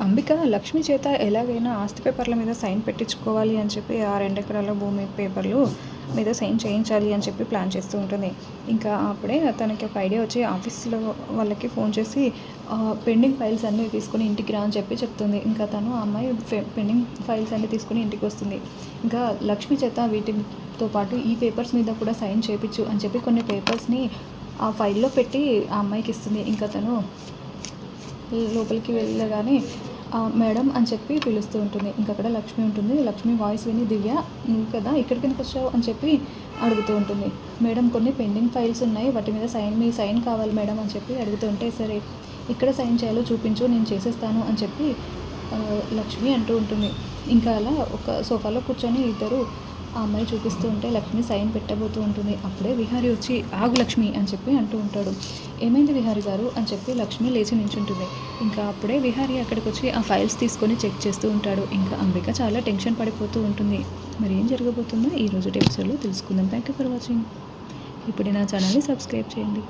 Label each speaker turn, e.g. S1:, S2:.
S1: అంబిక లక్ష్మి చేత ఎలాగైనా ఆస్తి పేపర్ల మీద సైన్ పెట్టించుకోవాలి అని చెప్పి ఆ రెండు ఎకరాల భూమి పేపర్లు మీద సైన్ చేయించాలి అని చెప్పి ప్లాన్ చేస్తూ ఉంటుంది. ఇంకా అప్పుడే తనకి ఒక ఐడియా వచ్చి ఆఫీస్లో వాళ్ళకి ఫోన్ చేసి పెండింగ్ ఫైల్స్ అన్నీ తీసుకుని ఇంటికి రా అని చెప్పి చెప్తుంది. ఇంకా తను ఆ అమ్మాయి పెండింగ్ ఫైల్స్ అన్నీ తీసుకుని ఇంటికి వస్తుంది. ఇంకా లక్ష్మి చేత వీటితో పాటు ఈ పేపర్స్ మీద కూడా సైన్ చేయించు అని చెప్పి కొన్ని పేపర్స్ని ఆ ఫైల్లో పెట్టి ఆ అమ్మాయికి ఇస్తుంది. ఇంకా తను లోపలికి వెళ్ళగానే మేడం అని చెప్పి పిలుస్తూ ఉంటుంది. ఇంకా అక్కడ లక్ష్మి ఉంటుంది. లక్ష్మి వాయిస్ విని దివ్య కదా ఇక్కడికి ఎందుకు వచ్చావు? అని చెప్పి అడుగుతూ ఉంటుంది. మేడం కొన్ని పెండింగ్ ఫైల్స్ ఉన్నాయి. వాటి మీద సైన్ మీ సైన్ కావాలి మేడం అని చెప్పి అడుగుతూ ఉంటే సరే ఇక్కడ సైన్ చేయాలో చూపించు నేను చేసేస్తాను అని చెప్పి లక్ష్మి అంటూ ఉంటుంది. ఇంకా అలా ఒక సోఫాలో కూర్చొని ఇద్దరు ఆ అమ్మాయి చూపిస్తూ ఉంటే లక్ష్మి సైన్ పెట్టబోతూ ఉంటుంది. అప్పుడే విహారి వచ్చి ఆగు లక్ష్మి అని చెప్పి అంటూ ఉంటాడు. ఏమైంది విహారి గారు? అని చెప్పి లక్ష్మి లేచి నించుంటుంది. ఇంకా అప్పుడే విహారి అక్కడికి వచ్చి ఆ ఫైల్స్ తీసుకొని చెక్ చేస్తూ ఉంటాడు. ఇంకా అంబిక చాలా టెన్షన్ పడిపోతూ ఉంటుంది. మరి ఏం జరగబోతుందో ఈ రోజు ఎపిసోడ్లో తెలుసుకుందాం. Thank you for watching. ఇప్పుడు నా ఛానల్ని సబ్స్క్రైబ్ చేయండి.